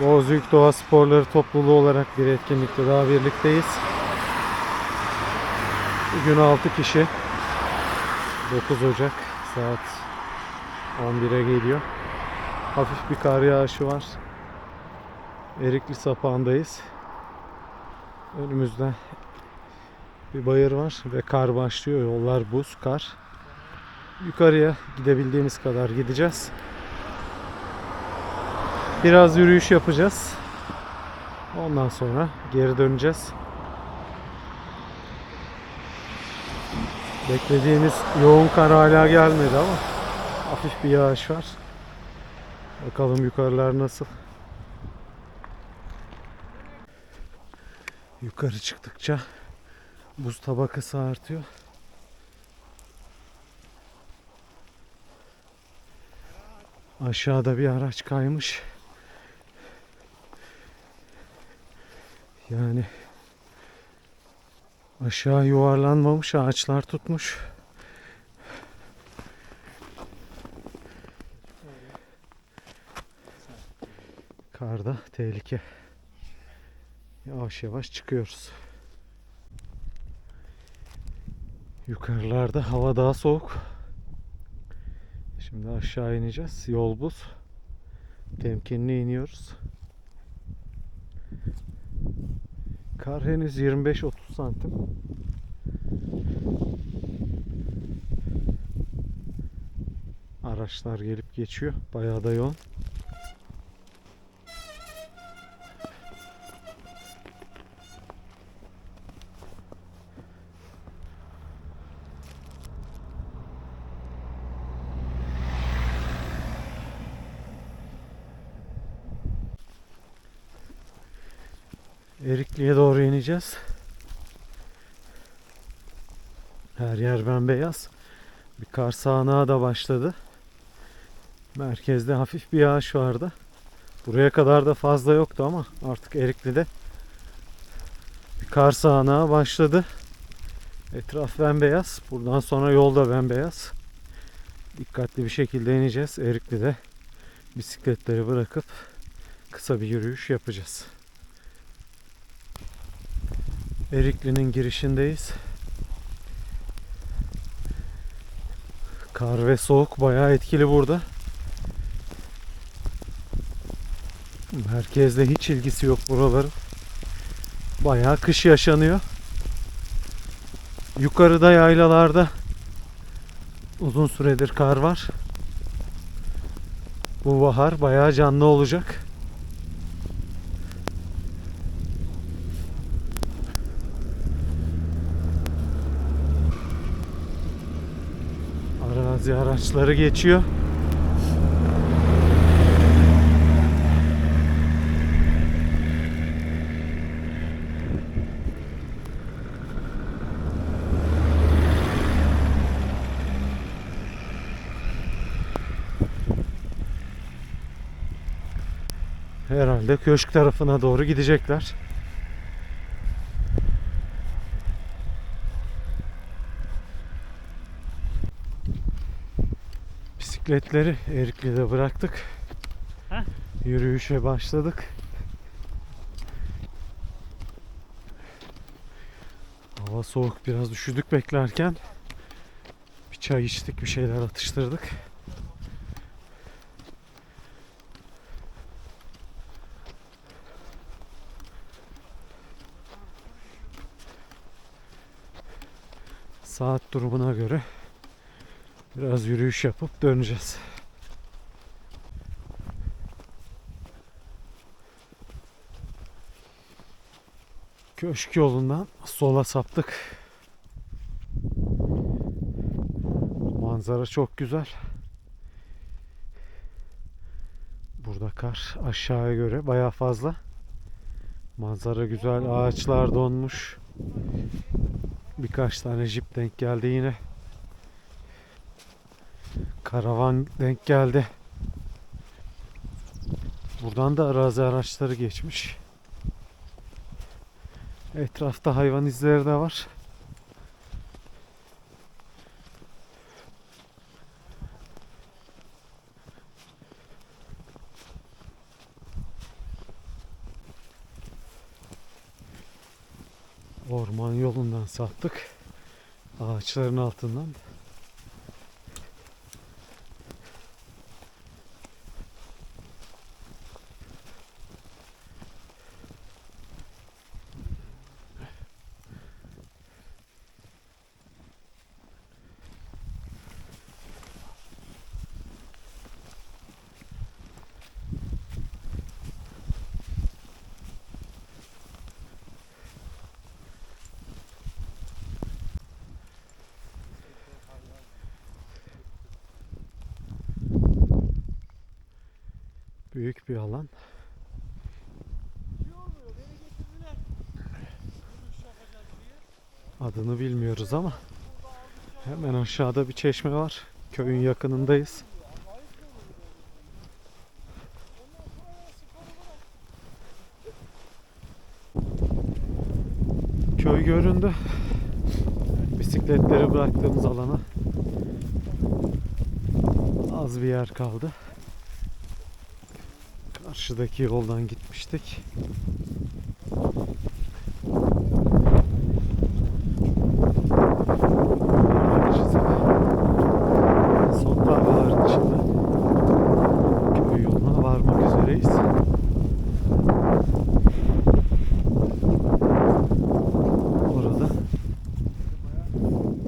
Bozüyük Doğa Sporları topluluğu olarak bir etkinlikte daha birlikteyiz. Bugün 6 kişi. 9 Ocak saat 11'e geliyor. Hafif bir kar yağışı var. Erikli sapağındayız. Önümüzde bir bayır var ve kar başlıyor. Yollar buz, kar. Yukarıya gidebildiğimiz kadar gideceğiz. Biraz yürüyüş yapacağız. Ondan sonra geri döneceğiz. Beklediğimiz yoğun kar hala gelmedi ama hafif bir yağış var. Bakalım yukarılar nasıl. Yukarı çıktıkça buz tabakası artıyor. Aşağıda bir araç kaymış. Yani aşağı yuvarlanmamış ağaçlar tutmuş. Karda tehlike. Yavaş yavaş çıkıyoruz. Yukarılarda hava daha soğuk. Şimdi aşağı ineceğiz. Yol buz. Temkinli iniyoruz. Kar henüz 25-30 santim. Araçlar gelip geçiyor. Bayağı da yoğun. Erikli'ye doğru ineceğiz. Her yer bembeyaz. Bir kar sağanağı da başladı. Merkezde hafif bir yağış vardı. Buraya kadar da fazla yoktu ama artık Erikli'de bir kar sağanağı başladı. Etraf bembeyaz. Buradan sonra yol da bembeyaz. Dikkatli bir şekilde ineceğiz. Erikli'de bisikletleri bırakıp kısa bir yürüyüş yapacağız. Erikli'nin girişindeyiz. Kar ve soğuk bayağı etkili burada. Merkezde hiç ilgisi yok buraların. Bayağı kış yaşanıyor. Yukarıda yaylalarda uzun süredir kar var. Bu bahar bayağı canlı olacak. Arazi araçları geçiyor. Herhalde köşk tarafına doğru gidecekler. Bisikletleri Erikli'de bıraktık. Heh. Yürüyüşe başladık. Hava soğuk biraz üşüdük beklerken. Bir çay içtik, bir şeyler atıştırdık. Saat durumuna göre Biraz yürüyüş yapıp döneceğiz. Köşk yolundan sola saptık. Manzara çok güzel. Burada kar aşağıya göre baya fazla. Manzara güzel. Ağaçlar donmuş. Birkaç tane jip denk geldi yine. Karavan denk geldi. Buradan da arazi araçları geçmiş. Etrafta hayvan izleri de var. Orman yolundan saptık. Ağaçların altından. Büyük bir alan. Adını bilmiyoruz ama hemen aşağıda bir çeşme var. Köyün yakınındayız. Köy göründü. Bisikletleri bıraktığımız alana az bir yer kaldı. Karşıdaki yoldan gitmiştik.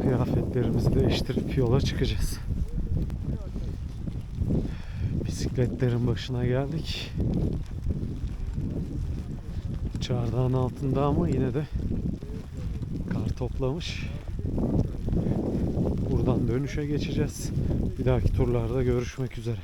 Kıyafetlerimizi değiştirip yola çıkacağız. Bisikletlerin başına geldik. Çardağın altında ama yine de kar toplamış. Buradan dönüşe geçeceğiz. Bir dahaki turlarda görüşmek üzere.